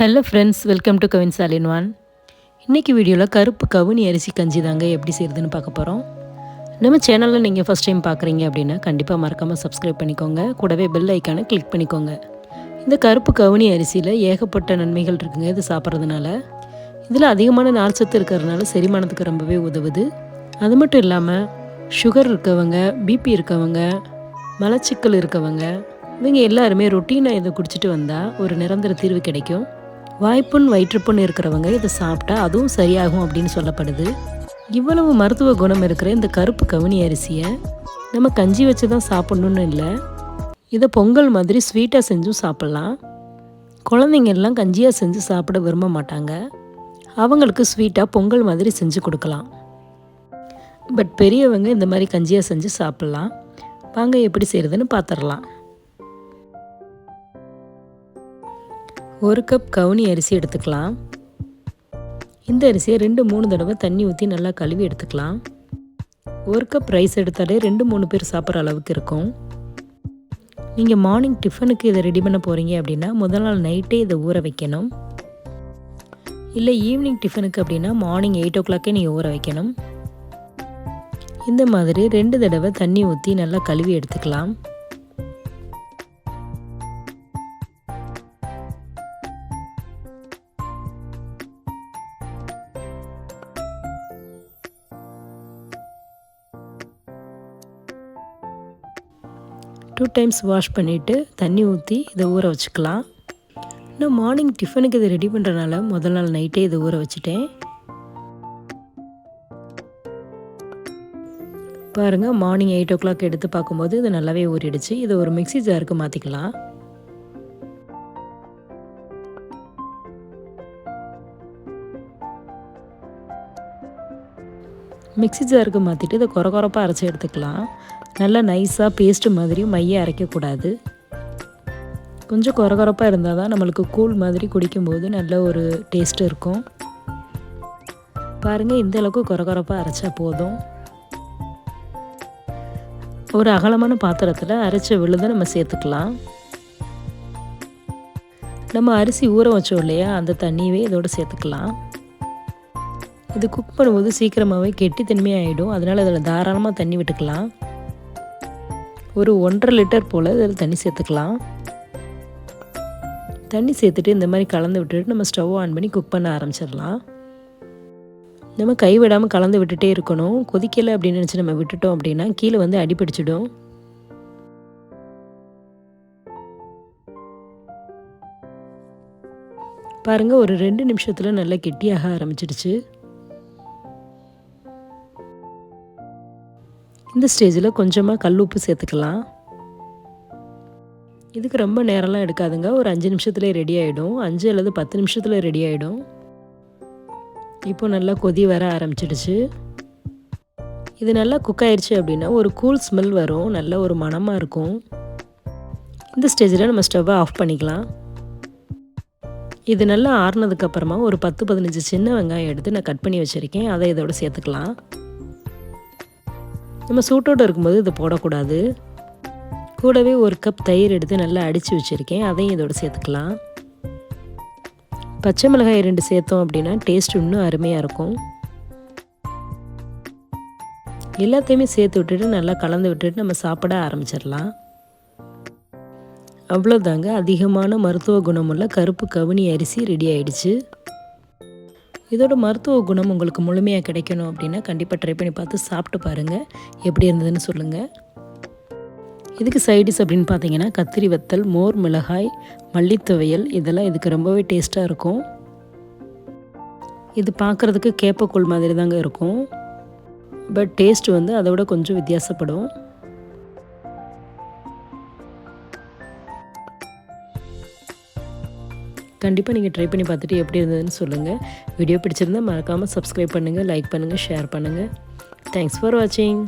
Hello friends welcome to Kavin சாலின் ஒன் இன்றைக்கி வீடியோவில் கருப்பு கவுனி அரிசி கஞ்சி தாங்க எப்படி செய்யுதுன்னு பார்க்க போகிறோம் நம்ம சேனலில் நீங்கள் ஃபஸ்ட் டைம் பார்க்குறீங்க அப்படின்னா கண்டிப்பாக மறக்காமல் சப்ஸ்கிரைப் பண்ணிக்கோங்க. கூடவே பெல் ஐக்கானை கிளிக் பண்ணிக்கோங்க. இந்த கருப்பு கவுனி அரிசியில் ஏகப்பட்ட நன்மைகள் இருக்குங்க இது சாப்பிட்றதுனால. இதில் அதிகமான நார்ச்சத்து இருக்கிறதுனால செரிமானத்துக்கு ரொம்பவே உதவுது. அது மட்டும் இல்லாமல் சுகர் இருக்கவங்க பிபி இருக்கவங்க மலச்சிக்கல் இருக்கவங்க இவங்க எல்லாருமே ரொட்டீனாக இதை குடிச்சிட்டு வந்தால் ஒரு நிரந்தர தீர்வு கிடைக்கும். வாய்ப்புண் வயிற்றுப்புண் இருக்கிறவங்க இதை சாப்பிட்டா அதுவும் சரியாகும் அப்படின்னு சொல்லப்படுது. இவ்வளவு மருத்துவ குணம் இருக்கிற இந்த கருப்பு கவுனி அரிசியை நம்ம கஞ்சி வச்சு தான் சாப்பிட்ணுன்னு இல்லை. இதை பொங்கல் மாதிரி ஸ்வீட்டாக செஞ்சும் சாப்பிட்லாம். குழந்தைங்கள்லாம் கஞ்சியாக செஞ்சு சாப்பிட விரும்ப மாட்டாங்க. அவங்களுக்கு ஸ்வீட்டாக பொங்கல் மாதிரி செஞ்சு கொடுக்கலாம். பட் பெரியவங்க இந்த மாதிரி கஞ்சியாக செஞ்சு சாப்பிட்லாம். வாங்க எப்படி செய்கிறதுன்னு பார்த்துடலாம் ஒரு கப் கவுனி அரிசி எடுத்துக்கலாம். இந்த அரிசியை ரெண்டு மூணு தடவை தண்ணி ஊற்றி நல்லா கழுவி எடுத்துக்கலாம். ஒரு கப் ரைஸ் எடுத்தாலே ரெண்டு மூணு பேர் சாப்பிட்ற அளவுக்கு இருக்கும். நீங்கள் மார்னிங் டிஃபனுக்கு இதை ரெடி பண்ண போகிறீங்க அப்படின்னா முதல் நாள் நைட்டே இதை ஊற வைக்கணும். இல்லை ஈவினிங் டிஃபனுக்கு அப்படின்னா மார்னிங் எயிட் ஓ கிளாக்கே நீங்கள் ஊற வைக்கணும். இந்த மாதிரி ரெண்டு தடவை தண்ணி ஊற்றி நல்லா கழுவி எடுத்துக்கலாம். டூ டைம்ஸ் வாஷ் பண்ணிவிட்டு தண்ணி ஊற்றி இதை ஊற வச்சுக்கலாம். நான் மார்னிங் டிஃபனுக்கு இதை ரெடி பண்ணுறனால முதல் நாள் நைட்டே இதை ஊற வச்சுட்டேன். பாருங்கள் மார்னிங் எயிட் ஓ கிளாக் எடுத்து பார்க்கும்போது இது நல்லாவே ஊறிடுச்சு. இதை ஒரு மிக்சி ஜாருக்கு மாற்றிக்கலாம் மிக்சி ஜாருக்கு மாற்றிட்டு இதை குறை குறப்பாக அரைச்சி எடுத்துக்கலாம். நல்லா நைஸாக பேஸ்ட்டு மாதிரி மைய அரைக்கக்கூடாது. கொஞ்சம் குறகுறப்பாக இருந்தால் தான் நம்மளுக்கு கூழ் மாதிரி குடிக்கும்போது நல்ல ஒரு டேஸ்ட்டு இருக்கும். பாருங்கள் இந்த அளவுக்கு குறகுறப்பாக அரைச்சா போதும். ஒரு அகலமான பாத்திரத்தில் அரைச்ச விழுதை நம்ம சேர்த்துக்கலாம். நம்ம அரிசி ஊற வச்சோம் இல்லையா அந்த தண்ணியவே இதோடு சேர்த்துக்கலாம். இது குக் பண்ணும்போது சீக்கிரமாகவே கெட்டி தன்மையாகிடும் அதனால் அதில் தாராளமாக தண்ணி விட்டுக்கலாம். ஒரு ஒன்றரை லிட்டர் போல் இதில் தண்ணி சேர்த்துக்கலாம். தண்ணி சேர்த்துட்டு இந்த மாதிரி கலந்து விட்டுட்டு நம்ம ஸ்டவ் ஆன் பண்ணி குக் பண்ண ஆரம்பிச்சிடலாம். நம்ம கைவிடாமல் கலந்து விட்டுட்டே இருக்கணும். கொதிக்கலை அப்படின்னு நினச்சி நம்ம விட்டுட்டோம் அப்படின்னா கீழே வந்து அடிப்பிடிச்சிடும் பாருங்கள் ஒரு ரெண்டு நிமிஷத்தில் நல்லா கெட்டியாக ஆரம்பிச்சிடுச்சு. இந்த ஸ்டேஜில் கொஞ்சமாக கல் உப்பு சேர்த்துக்கலாம். இதுக்கு ரொம்ப நேரம்லாம் எடுக்காதுங்க. ஒரு அஞ்சு நிமிஷத்துலேயே ரெடி ஆகிடும் அஞ்சு அல்லது பத்து நிமிஷத்தில் ரெடி ஆகிடும் இப்போ நல்லா கொதி வர ஆரம்பிச்சிடுச்சு. இது நல்லா குக் ஆயிடுச்சு அப்படின்னா ஒரு கூல் ஸ்மெல் வரும். நல்ல ஒரு மணமாக இருக்கும். இந்த ஸ்டேஜில் நம்ம ஸ்டவ்வை ஆஃப் பண்ணிக்கலாம். இது நல்லா ஆறுனதுக்கப்புறமா ஒரு பத்து பதினஞ்சு சின்ன வெங்காயம் எடுத்து நான் கட் பண்ணி வச்சுருக்கேன். அதை இதோட சேர்த்துக்கலாம். நம்ம சூட்டோடு இருக்கும்போது இதை போடக்கூடாது. கூடவே ஒரு கப் தயிர் எடுத்து நல்லா அடித்து வச்சுருக்கேன். அதையும் இதோட சேர்த்துக்கலாம். பச்சை மிளகாய் ரெண்டு சேர்த்தோம் அப்படின்னா டேஸ்ட் இன்னும் அருமையாக இருக்கும். எல்லாத்தையுமே சேர்த்து விட்டுட்டு நல்லா கலந்து விட்டுட்டு நம்ம சாப்பிட ஆரம்பிச்சிடலாம். அவ்வளோதாங்க அதிகமான மருத்துவ குணமுள்ள கருப்பு கவுனி அரிசி ரெடி ஆயிடுச்சு. இதோட மருத்துவ குணம் உங்களுக்கு முழுமையாக கிடைக்கணும் அப்படின்னா கண்டிப்பாக ட்ரை பண்ணி பார்த்து சாப்பிட்டு பாருங்கள் எப்படி இருந்ததுன்னு சொல்லுங்கள் இதுக்கு சைடிஸ் அப்படின்னு பார்த்தீங்கன்னா கத்திரி வத்தல் மோர் மிளகாய் மல்லித்துவையல் இதெல்லாம் இதுக்கு ரொம்பவே டேஸ்ட்டாக இருக்கும். இது பார்க்குறதுக்கு கேப்பக்கூழ் மாதிரி தாங்க இருக்கும். பட் டேஸ்ட் வந்து அதை விட கொஞ்சம் வித்தியாசப்படும். கண்டிப்பாக நீங்கள் ட்ரை பண்ணி பார்த்துட்டு எப்படி இருந்ததுன்னு சொல்லுங்கள் வீடியோ பிடிச்சிருந்தால் மறக்காமல் சப்ஸ்கிரைப் பண்ணுங்கள் லைக் பண்ணுங்கள் ஷேர் பண்ணுங்கள் தேங்க்ஸ் ஃபார் வாட்சிங்